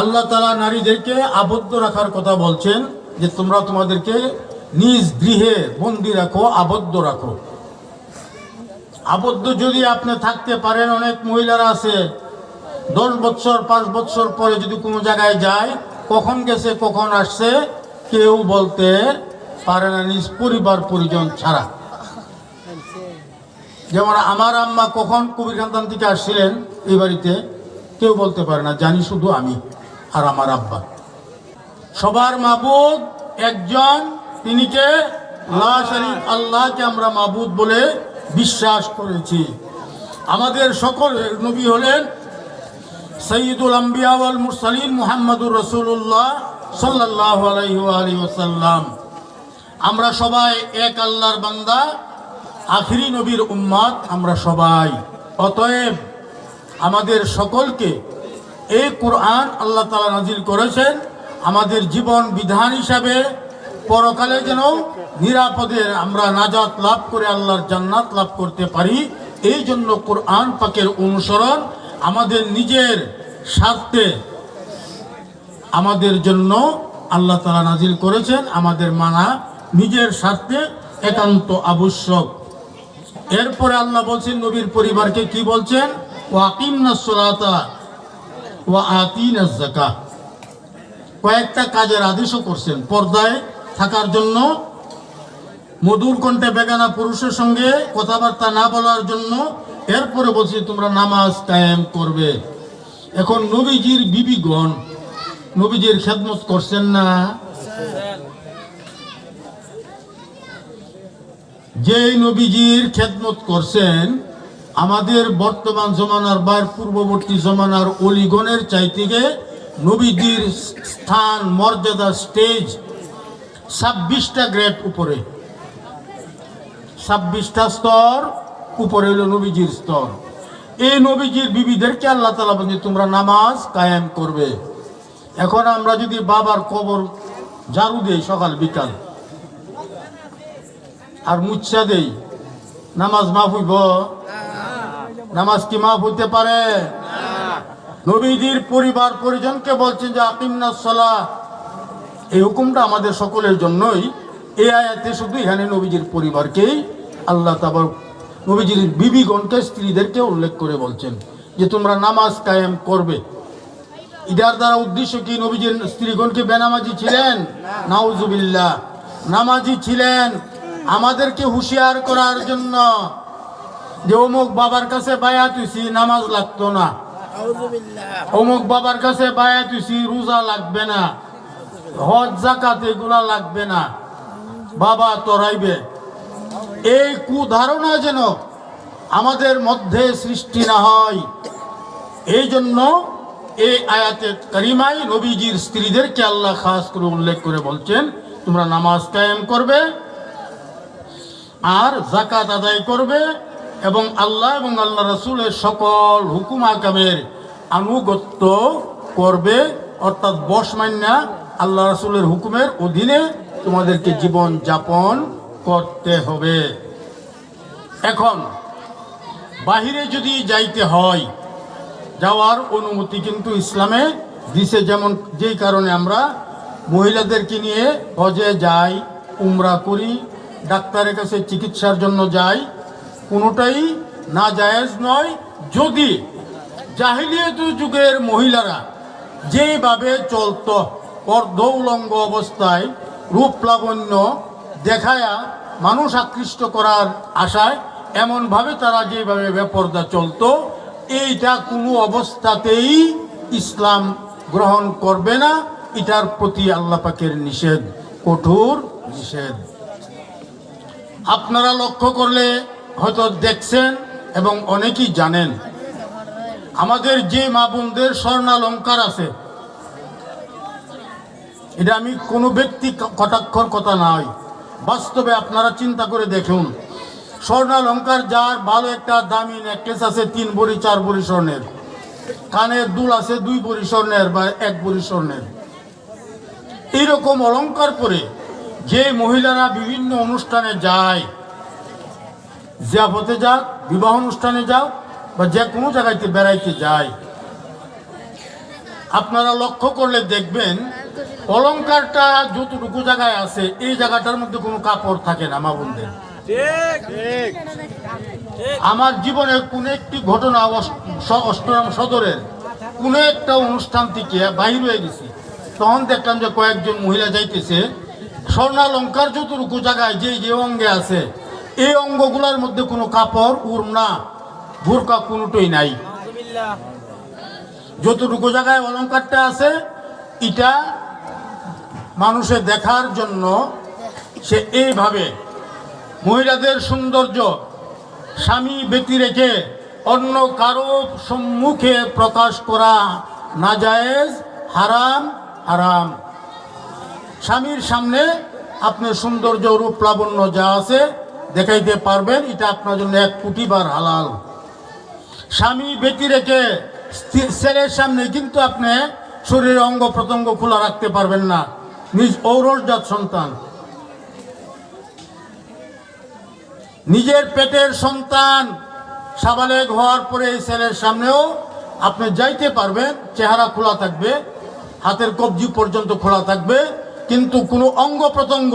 আল্লাহ তালা নারীদেরকে আবদ্ধ রাখার কথা বলছেন যে তোমরা তোমাদেরকে নিজ গৃহে বন্দি রাখো, আবদ্ধ রাখো। আবদ্ধ যদি আপনি থাকতে পারেন, অনেক মহিলারা আছে, দশ বছর, পাঁচ বছর পরে যদি কোনো জায়গায় যায়, কখন গেছে, কখন আসছে, কেউ বলতে পারে না, নিজ পরিবার, পরিজন ছাড়া। যেমন আমার আম্মা কখন কবির খানদান থেকে আসছিলেন এই বাড়িতে, কেউ বলতে পারে না, জানি শুধু আমি। আর আমার আব্বা। সবার মাবুদ একজন, তিনি কে? আল্লাহকে আমরা মাবুদ বলে বিশ্বাস করেছি। আমাদের সকল নবী হলেন সৈয়দুল আম্বিয়া ওয়াল মুরসালিন মুহাম্মদুর রসুল্লাহ ওয়া আলিহি আমরা সবাই এক আল্লাহর বান্দা, আখিরি নবীর উম্মত আমরা সবাই। অতএব আমাদের সকলকে এই কোরআন আল্লাহ তালা নাজিল করেছেন আমাদের জীবন বিধান হিসাবে। পরকালে যেন নিরাপদে আমরা নাজাত লাভ করে আল্লাহর জান্নাত লাভ করতে পারি, এই জন্য কোরআন পাকের অনুসরণ আমাদের নিজের স্বার্থে আমাদের জন্য আল্লাহ তালা নাজিল করেছেন, আমাদের মানা নিজের স্বার্থে একান্ত আবশ্যক। এরপরে আল্লাহ বলছেন, নবীর পরিবারকে কি বলছেন? ওয়াকিম নাসলাতা কয়েকটা কাজের আদেশও করছেন। পর্দায় থাকার জন্য, মধুর কণ্ঠে বেগানা পুরুষের সঙ্গে কথাবার্তা না বলার জন্য এরপরে বলছি, তোমরা নামাজ কায়েম করবে। এখন নবীজির বিবিগণ, নবীজির খেদমত করছেন না। যে নবীজির খেদমত করছেন আমাদের বর্তমান জমানার বা পূর্ববর্তী জমানার অলিগণের চাইতে নবীজির স্থান, মর্যাদা, স্টেজ ছাব্বিশটা গ্রেড উপরে। ছাব্বিশটা স্তর উপরে হলো নবীজির স্তর। এই নবীজির বিবিদেরকে আল্লাহ তালা বলছে, তোমরা নামাজ কায়েম করবে। এখন আমরা যদি বাবার কবর ঝাড়ু দেই সকাল, বিকাল, আর মুচ্ছা দেই, নামাজ মাফ নামাজ কি মাফ হইতে পারে? নবীজির পরিবার পরিজনকে বলছেন যে আকিমনা সলা এই হুকুমটা আমাদের সকলের জন্যই। এই আয়াতে শুধু এখানে নবীজির পরিবারকেই আল্লাহ তাবার নবীজির বিবিগণকে স্ত্রীদেরকে উল্লেখ করে বলছেন যে তোমরা নামাজ কায়েম করবে। ইদার দ্বারা উদ্দেশ্য কি? নবীজির স্ত্রীগণকে বেনামাজি ছিলেন? নাউজুবিল্লাহ। নামাজি ছিলেন। আমাদেরকে হুঁশিয়ার করার জন্য। যে অমুক বাবার কাছে বায়াত হইছি নামাজ লাগতো না। অমুক বাবার কাছে বায়াত হইছি রোজা লাগবে না। হজ জাকাত এগুলা লাগবে না। বাবা তরাইবে। এই কুধারণা যেন আমাদের মধ্যে সৃষ্টি না হয় এই জন্য এই আয়াতে করিমাই নবীজির স্ত্রীদেরকে আল্লাহ খাস করে উল্লেখ করে বলছেন, তোমরা নামাজ কায়েম করবে আর জাকাত আদায় করবে। এবং আল্লাহ এবং আল্লাহ রসুলের সকল হুকুম আকামের আনুগত্য করবে, অর্থাৎ বস মান্যা আল্লাহ রসুলের হুকুমের অধীনে তোমাদেরকে জীবন যাপন করতে হবে। এখন, বাহিরে যদি যাইতে হয়, যাওয়ার অনুমতি কিন্তু ইসলামে দিছে যেমন যেই কারণে আমরা মহিলাদেরকে নিয়ে হজে যাই, উমরা করি, ডাক্তারের কাছে চিকিৎসার জন্য যাই কোনোটাই না জায়েজ নয়। যদি জাহিলিয়াত যুগের মহিলারা যেভাবে চলত অর্ধ উলঙ্গ অবস্থায় রূপ লাবণ্য দেখায়া মানুষ আকৃষ্ট করার আশায় এমনভাবে তারা যেভাবে বেপর্দা চলতো, এইটা কোনো অবস্থাতেই ইসলাম গ্রহণ করবে না। এটার প্রতি আল্লাহ পাকের নিষেধ, কঠোর নিষেধ। আপনারা লক্ষ্য করলে হয়তো দেখছেন এবং অনেকেই জানেন। আমাদের যে মা বোনদের স্বর্ণালঙ্কার আছে, এটা আমি কোনো ব্যক্তি কটাক্ষর কথা নয় বাস্তবে আপনারা চিন্তা করে দেখুন, স্বর্ণালঙ্কার যার ভালো একটা দামি নেকলেস আছে, তিন বড়ি, চার বড়ি স্বর্ণের। কানের দুল আছে, দুই বড়ি স্বর্ণের বা এক বড়ি স্বর্ণের। এইরকম অলঙ্কার পরে যে মহিলারা বিভিন্ন অনুষ্ঠানে যায় জিয়াফতে যাক বিবাহ অনুষ্ঠানে যাও বা যে কোনো জায়গাতে বেড়াইতে যায় আপনারা লক্ষ্য করলে দেখবেন অলংকারটা যতটুকু জায়গায় আছে এই জায়গাটার মধ্যে কোনো কাপড় থাকে না মা বোনদের। আমার জীবনের কোন একটি ঘটনা অষ্টম সদরের কোন একটা অনুষ্ঠান থেকে বাহির হয়ে গেছি। তখন দেখলাম যে কয়েকজন মহিলা যাইতেছে। স্বর্ণালঙ্কার যতটুকু জায়গায় যে যে অঙ্গে আছে এই অঙ্গগুলোর মধ্যে কোনো কাপড় উড়না ভুরকা কোনোটাই নাই। যতটুকু জায়গায় অলঙ্কারটা আছে এটা মানুষের দেখার জন্য সে এইভাবে মহিলাদের সৌন্দর্য স্বামী ব্যতি রেখে অন্য কারও সম্মুখে প্রকাশ করা না জায়েজ হারাম হারাম। স্বামীর সামনে আপনার সৌন্দর্য রূপ লাবণ্য যা আছে দেখাইতে পারবেন, এটা আপনার জন্য এক কোটি বার হালাল। স্বামী ব্যতি রেখে ছেলের সামনে কিন্তু আপনি শরীরের অঙ্গ প্রত্যঙ্গ খোলা রাখতে পারবেন না। নিজ ঔরজাত সন্তান। নিজের পেটের সন্তান সাবালেগ হওয়ার পরে এই ছেলের সামনেও আপনি যাইতে পারবেন, চেহারা খোলা থাকবে, হাতের কবজি পর্যন্ত খোলা থাকবে, কিন্তু কোনো অঙ্গ প্রত্যঙ্গ,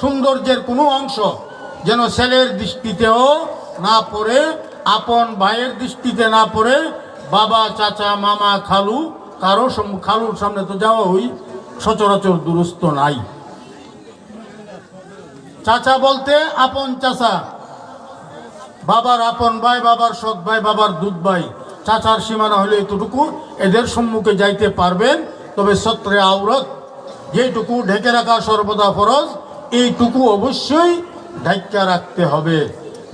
সৌন্দর্যের কোনো অংশ যেন ছেলের দৃষ্টিতেও না পড়ে, আপন ভাইয়ের দৃষ্টিতে না পড়ে, বাবা, চাচা, মামা, খালু, কারও খালুর সামনে তো যাওয়া হই, সচরাচর দুরস্ত নাই। চাচা বলতে আপন চাচা, বাবার আপন ভাই, বাবার সৎ ভাই, বাবার দুধ ভাই। চাচার সীমানা হলে এতটুকু, এদের সম্মুখে যাইতে পারবেন, তবে সত্রে আওরত যেটুকু ঢেকে রাখা সর্বদা ফরজ, এইটুকু অবশ্যই ঢাক্কা রাখতে হবে।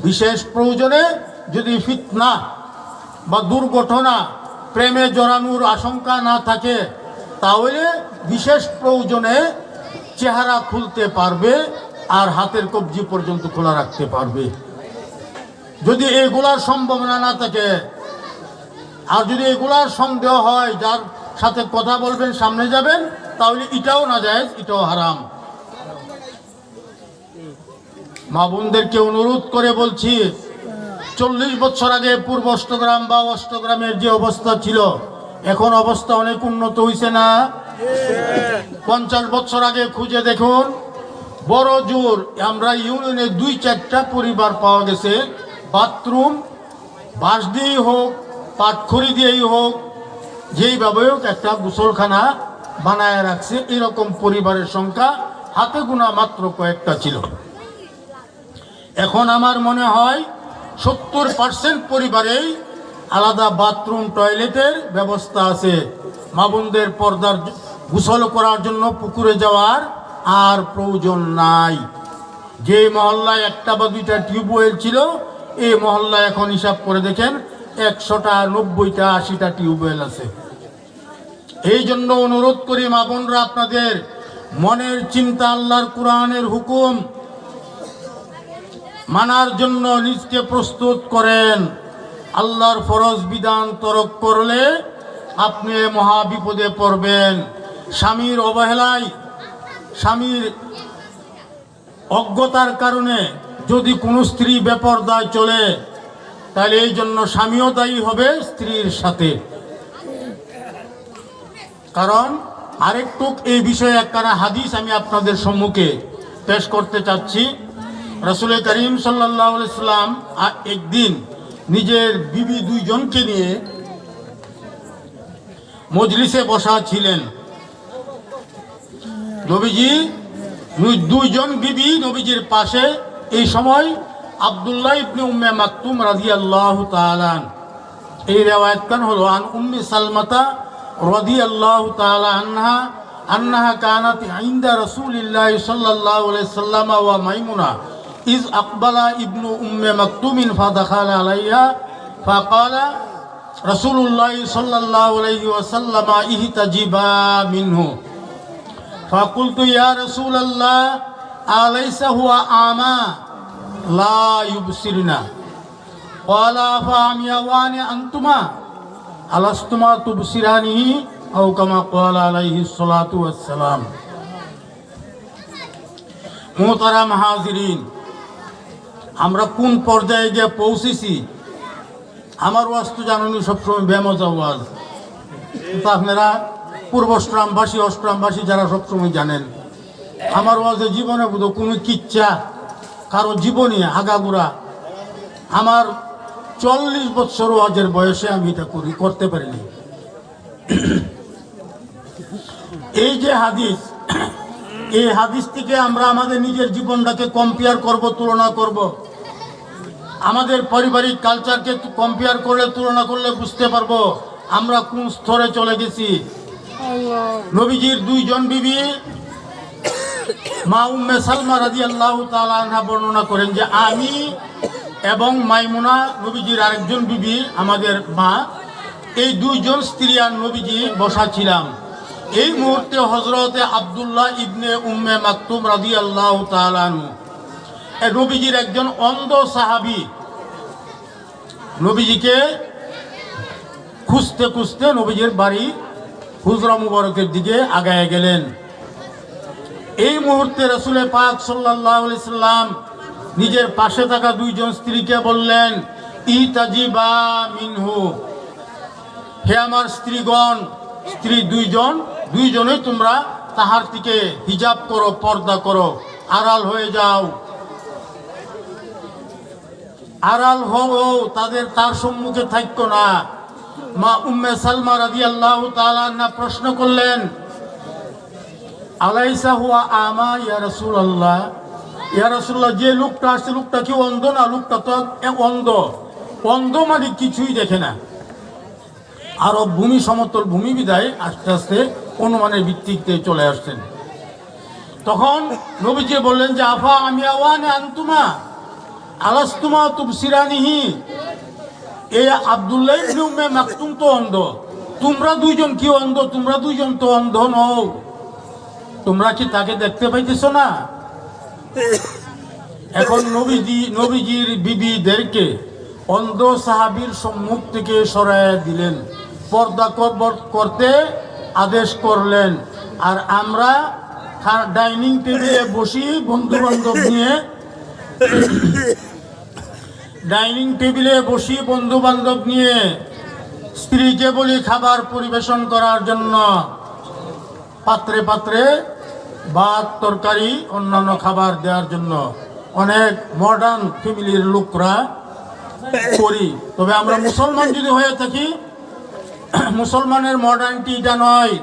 বিশেষ প্রয়োজনে যদি ফিতনা বা দুর্ঘটনা প্রেমে জড়ানোর আশঙ্কা না থাকে, তাহলে বিশেষ প্রয়োজনে চেহারা খুলতে পারবে আর হাতের কবজি পর্যন্ত খোলা রাখতে পারবে। যদি এগুলার সম্ভাবনা না থাকে, আর যদি এগুলার সন্দেহ হয়, যার সাথে কথা বলবেন, সামনে যাবেন, তাহলে এটাও না যায় এটাও হারাম। মা বোনদেরকে অনুরোধ করে বলছি, চল্লিশ বছর আগে পূর্ব অষ্টগ্রাম বা অষ্টগ্রামের যে অবস্থা ছিল, এখন অবস্থা অনেক উন্নত হয়েছে না? পঞ্চাশ বছর আগে খুঁজে দেখুন, বড় জোর আমরা ইউনিয়নে দুই চারটা পরিবার পাওয়া গেছে। বাথরুম, বাঁশ দিয়েই হোক, পাটখড়ি দিয়েই হোক, যেইভাবে হোক একটা গোসলখানা বানায় রাখছে। এরকম পরিবারের সংখ্যা হাতে গোনা মাত্র কয়েকটা ছিল। এখন আমার মনে হয় সত্তর পার্সেন্ট পরিবারেই আলাদা বাথরুম, টয়লেটের ব্যবস্থা আছে। মা বোনদের পর্দার গোসল করার জন্য পুকুরে যাওয়ার আর প্রয়োজন নাই। যে মহল্লায় একটা বা দুইটা টিউবওয়েল ছিল এই মহল্লায় এখন হিসাব করে দেখেন, একশোটা, নব্বইটা, আশিটা টিউবওয়েল আছে। এই জন্য অনুরোধ করি মা বোনরা আপনাদের মনের চিন্তা, আল্লাহর কোরআনের হুকুম মানার জন্য নিজকে প্রস্তুত করেন। আল্লাহর ফরজ বিধান তরক করলে আপনি মহা বিপদে পড়বেন। স্বামীর অবহেলায় স্বামীর অজ্ঞতার কারণে যদি কোনো স্ত্রী বেপরদায় চলে, তাহলে এই জন্য স্বামীও দায়ী হবে স্ত্রীর সাথে। কারণ আরেকটু এই বিষয়ে একখানা হাদিস আমি আপনাদের সম্মুখে পেশ করতে চাচ্ছি। রসুল করিম সাল্লাহ সাল্লাম একদিন নিজের বিবি দুইজনকে নিয়ে মজলিসে বসা ছিলেন। নবীজি দুইজন বিবি নবীজির পাশে এই সময় আব্দুল্লাহ ইবনে উম্মে মাকতুম রাদিয়াল্লাহু তাআলা এই রেওয়ায়ত কান হলো? আন উম্মি সালমাতা রাদিয়াল্লাহু তাআলা আনহা আন্নাহা কানাত আইন্দা রাসূলিল্লাহ আলাইহি সাল্লাম ওয়া মাইমুনা। ইজ আকবালা ইবনু উম্মে মাকতুমিন ফাদাখালা আলাইহা ফাকালা রাসূলুল্লাহ সাল্লাল্লাহু আলাইহি ওয়াসাল্লাম ইহতাজিবা মিনহু فقلت يا رسول الله أليس هو أعمى لا يبصرنا قال فعميوان أنتما ألستما تبصرانه أو كما قال عليه الصلاة والسلام মোহতারাম হাজিরিন আমরা কোন পর্যায়ে গিয়ে পৌঁছেছি? আমার ওয়াজ তো জানানি সবসময় বেমজা ওয়াজ কিন্তু আপনারা পূর্বষ্ট্রামবাসী অষ্ট্রামবাসী যারা সবসময় জানেন, আমার ওয়াজে জীবনে বোধ কোনো কিচ্ছা, কারও জীবনী আগাগুড়া। আমার চল্লিশ বছর ওয়াজের বয়সে আমি এটা করি, করতে পারিনি। এই যে হাদিস এই হাদিস থেকে আমরা আমাদের নিজের জীবনটাকে কম্পেয়ার করব, তুলনা করব। আমাদের পারিবারিক কালচারকে কম্পেয়ার করলে, তুলনা করলে বুঝতে পারব আমরা কোন স্তরে চলে গেছি। নবীজির দুইজন বিবি, মা উম্মে সালমা রাজি আল্লাহ তালা বর্ণনা করেন যে, আমি এবং মাইমুনা নবীজির আরেকজন বিবি, আমাদের মা, এই দুইজন স্ত্রী আর নবীজি বসা ছিলাম। এই মুহূর্তে হজরতে আবদুল্লাহ ইবনে উম্মে মাকতুম রাজি আল্লাহ তালানু নবীজির একজন অন্ধ সাহাবি। নবীজিকে খুঁজতে খুঁজতে নবীজির বাড়ি হুজরা মুবারকের দিকে আগায় গেলেন। এই মুহূর্তে রসুলে পাক সাল্লাহ সাল্লাম নিজের পাশে থাকা দুইজন স্ত্রীকে বললেন, ইতাজিবা মিনহু। হে আমার স্ত্রীগণ, স্ত্রী দুইজন দুইজনে তোমরা তাহার থেকে হিজাব করো, পর্দা করো। আড়াল হয়ে যাও। আড়াল হও, তাদের তার সম্মুখে থাকতো না। মা উম্মে সালমা রাদি আল্লাহ না প্রশ্ন করলেন, আলাইসা হুয়া আমা ইয়া রসুল আল্লাহ ইয়া রসুল্লাহ যে লোকটা আসছে, লোকটা কি অন্ধ না? লোকটা তো অন্ধ। অন্ধ মানে কিছুই দেখে না। আরও ভূমি, সমতল ভূমি বিদায়, আস্তে আস্তে অনুমানের ভিত্তিতে চলে আসছেন। তখন নবীজি বললেন যে, আফা আমি আনতুমা, আলাস্তুমা তুবসিরানিহি? এই আবদুল্লাহ তো অন্ধ। তোমরা দুইজন কি অন্ধ? তোমরা দুইজন তো অন্ধ নও। তোমরা কি তাকে দেখতে পাইতেছো না? এখন নবীজি, নবীজির বিবিদেরকে অন্ধ সাহাবীর সম্মুখ থেকে সরাইয়া দিলেন। পর্দা করতে আদেশ করলেন। আর আমরা ডাইনিং টেবিলে বসি বন্ধু বান্ধব নিয়ে। ডাইনিং টেবিলে বসি বন্ধু বান্ধব নিয়ে স্ত্রীকে বলি খাবার পরিবেশন করার জন্য। পাত্রে পাত্রে ভাত, তরকারি, অন্যান্য খাবার দেওয়ার জন্য। অনেক মডার্ন ফ্যামিলির লোকরা করি। তবে আমরা মুসলমান যদি হয়ে থাকি মুসলমানের মডার্নটি এটা নয়।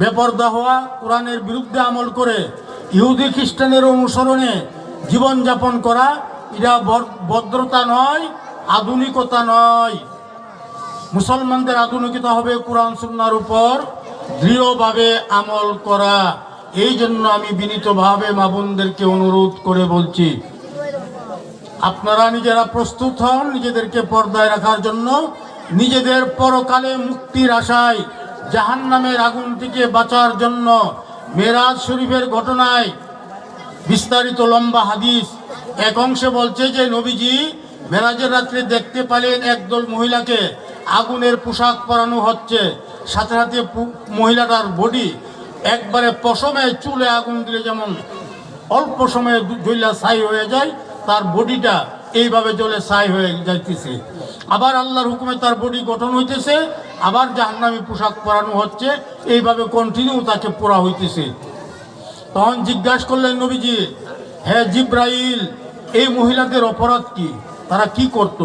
বেপর্দা হওয়া, কোরআনের বিরুদ্ধে আমল করে, ইহুদি খ্রিস্টানের অনুসরণে জীবনযাপন করা, এটা ভদ্রতা নয়, আধুনিকতা নয়। মুসলমানদের আধুনিকতা হবে কোরআন, সুন্নার উপর দৃঢ়ভাবে আমল করা। এই জন্য আমি বিনীতভাবে মা বোনদেরকে অনুরোধ করে বলছি, আপনারা নিজেরা প্রস্তুত হন নিজেদেরকে পর্দায় রাখার জন্য। নিজেদের পরকালে মুক্তির আশায় জাহান নামের আগুন থেকে বাঁচার জন্য মেরাজ শরীফের ঘটনায় বিস্তারিত লম্বা হাদিস। এক অংশে বলছে যে, নবীজি মেরাজের রাত্রে দেখতে পেলেন একদল মহিলাকে আগুনের পোশাক পরানো হচ্ছে। সাথে সাথে মহিলাটার বডি একবারে পশমে চুলে আগুন দিলে যেমন অল্প সময়ে জ্বললা ছাই হয়ে যায়, তার বডিটা এইভাবে জলে ছাই হয়ে যাইতেছে। আবার আল্লাহর হুকুমে তার বডি গঠন হইতেছে, আবার জাহান্নামী পোশাক পরানো হচ্ছে, এইভাবে কন্টিনিউ তাকে পোড়া হইতেছে। তখন জিজ্ঞাসা করলেন নবীজি, হে জিব্রাইল, এই মহিলাদের অপরাধ কি? তারা কি করত?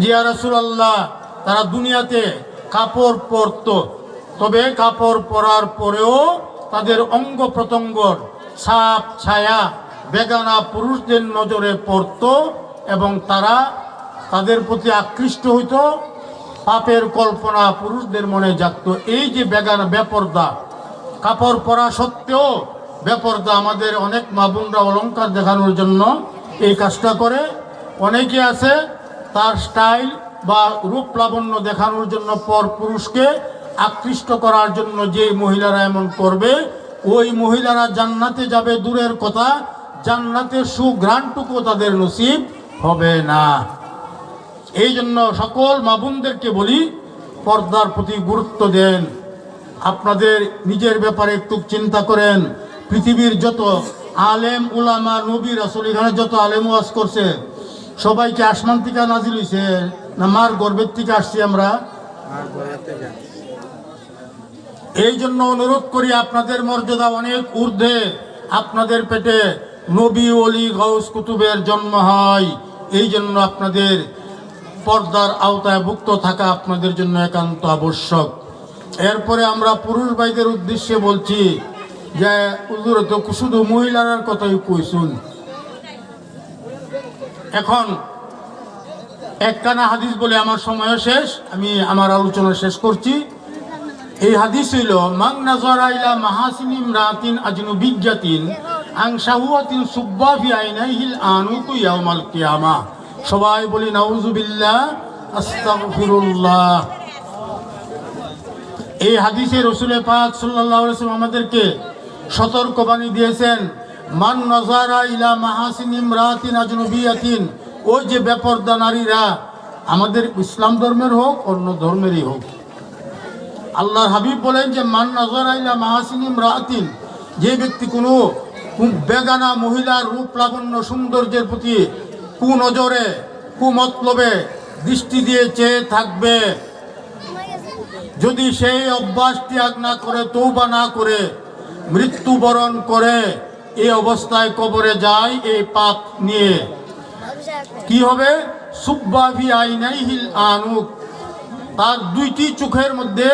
জিয়া রাসূলুল্লাহ, তারা দুনিয়াতে কাপড় পরত। তবে কাপড় পরার পরেও তাদের অঙ্গ প্রত্যঙ্গর ছাপ, ছায়া বেগানা পুরুষদের নজরে পড়ত। এবং তারা তাদের প্রতি আকৃষ্ট হইত। পাপের কল্পনা পুরুষদের মনে জাগতো। এই যে বেগানা বেপর্দা, কাপড় পরা সত্ত্বেও বেপর্দা আমাদের অনেক মাবুনরা অলংকার দেখানোর জন্য এই কাজটা করে। অনেকে আছে তার স্টাইল বা রূপ লাবণ্য দেখানোর জন্য পর পুরুষকে আকৃষ্ট করার জন্য যে মহিলারা এমন করবে, ওই মহিলারা জান্নাতে যাবে, দূরের কথা। জান্নাতের সুঘ্রাণটুকু তাদের নসিব। হবে না। এই জন্য সকল মাবুনদেরকে বলি, পর্দার প্রতি গুরুত্ব দেন। আপনাদের নিজের ব্যাপারে একটু চিন্তা করেন। পৃথিবীর যত আলেম, উলামা, নবী, রাসুল, এখানে যত আলেম ওয়াজ করছে, সবাইকে আসমান থেকে নাজিল হইছে। না, মার গর্বের থেকে আসছি আমরা। এই জন্য অনুরোধ করি, আপনাদের মর্যাদা অনেক ঊর্ধ্বে, আপনাদের পেটে। নবী অলি গৌস কুতুবের জন্ম হয়। এই জন্য আপনাদের পর্দার আওতায় ভুক্ত থাকা আপনাদের জন্য একান্ত আবশ্যক। এরপরে আমরা পুরুষ ভাইদের উদ্দেশ্যে বলছি যে উজুর তো শুধু মহিলার কথাই কইসুন। এখন একখানা হাদিস বলে আমার সময় শেষ, আমি আমার আলোচনা শেষ করছি। এই হাদিস হইল মাং নাজরা ইলা মাহাসিন ইমরাতিন আজনুবিজ্জাতিন আং শাহুয়াতিন সুব্বা ফি আইনাইহিল আনুকু ইয়াউমাল কিয়ামা। সবাই বলি নাউজুবিল্লাহ আস্তাগফিরুল্লাহ। এই হাদিসে রসুলের পাক সাল্লাল্লাহু আলাইহি ওয়াসাল্লাম আমাদেরকে সতর্কবাণী দিয়েছেন, মান নজারা ইলা মাহাসিন ইমরাতিন আজনবিয়াতিন। ওই যে বেপর্দা নারীরা আমাদের ইসলাম ধর্মের হোক, অন্য ধর্মেরই হোক। আল্লাহর হাবিব বলেন যে, মান নজর আইলা মাহাসিন ইমরাতিন। যে ব্যক্তি কোনো বেগানা মহিলার রূপ লাবণ্য সৌন্দর্যের প্রতি কুনজরে, কুমতলবে দৃষ্টি দিয়ে চেয়ে থাকবে। যদি সেই অভ্যাস ত্যাগ না করে তৌবা না করে, মৃত্যুবরণ করে এই অবস্থায় কবরে যায় এই পাপ নিয়ে। কি হবে? আনুক। তার দুইটি চোখের মধ্যে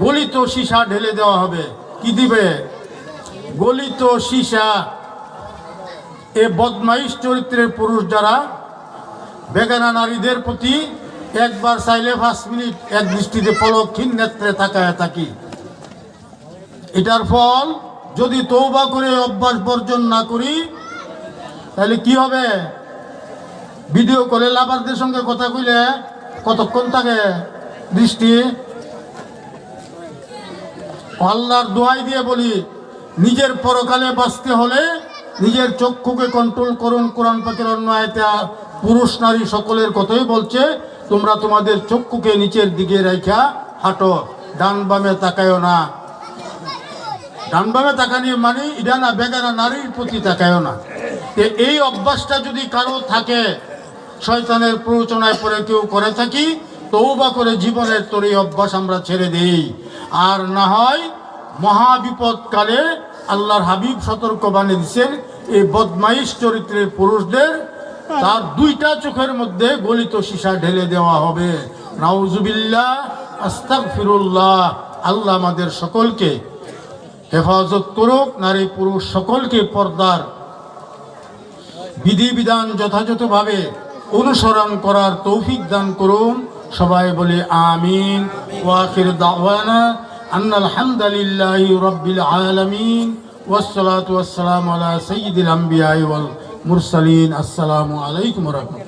গলিত সীসা ঢেলে দেওয়া হবে। কি দিবে? গলিত সীসা এ বদমাইশ চরিত্রের পুরুষ যারা, বেগানা নারীদের প্রতি একবার চাইলে পাঁচ মিনিট এক দৃষ্টিতে পলক্ষীন নেত্রে তাকায় থাকি। এটার ফল, যদি তৌবা করে অভ্যাস বর্জন না করি, তাহলে কি হবে? ভিডিও কলে লাভারদের সঙ্গে কথা কইলে কতক্ষণ থাকে? দৃষ্টি? আল্লাহর দোয়াই দিয়ে বলি নিজের পরকালে বাঁচতে হলে নিজের চক্ষুকে কন্ট্রোল করুন, কোরআন পাখির অন্য আয়তে পুরুষ, নারী সকলের কথাই বলছে, তোমরা তোমাদের চক্ষুকে নিচের দিকে রেখা হাঁটো, ডান বামে তাকায়ও না। ডান বামে তাকানি মানে ইডানা বেগানা নারীর প্রতি তাকায়ও না। এই অভ্যাসটা যদি কারও থাকে, শয়তানের প্ররোচনায় পরে কেউ করে থাকি তৌবা করে জীবনের তোর এই অভ্যাস আমরা ছেড়ে দিই। আর না হয় মহাবিপদকালে আল্লাহর হাবিব সতর্ক বানিয়ে দিচ্ছেন, এই বদমাইশ চরিত্রের পুরুষদের তার দুইটা চোখের মধ্যে গলিত সীসা ঢেলে দেওয়া হবে। নাউজুবিল্লাহ, আস্তাগফিরুল্লাহ, আল্লাহ আমাদের সকলকে হেফাজত করুক, নারী পুরুষ সকলকে পর্দার বিধিবিধান যথাযথভাবে অনুসরণ করার তৌফিক দান করুন। সবাই বলে আমিন। ওয়াখির দাওয়ানা أن الحمد لله رب العالمين والصلاة والسلام على سيد الأنبياء والمرسلين. السلام عليكم ورحمة الله.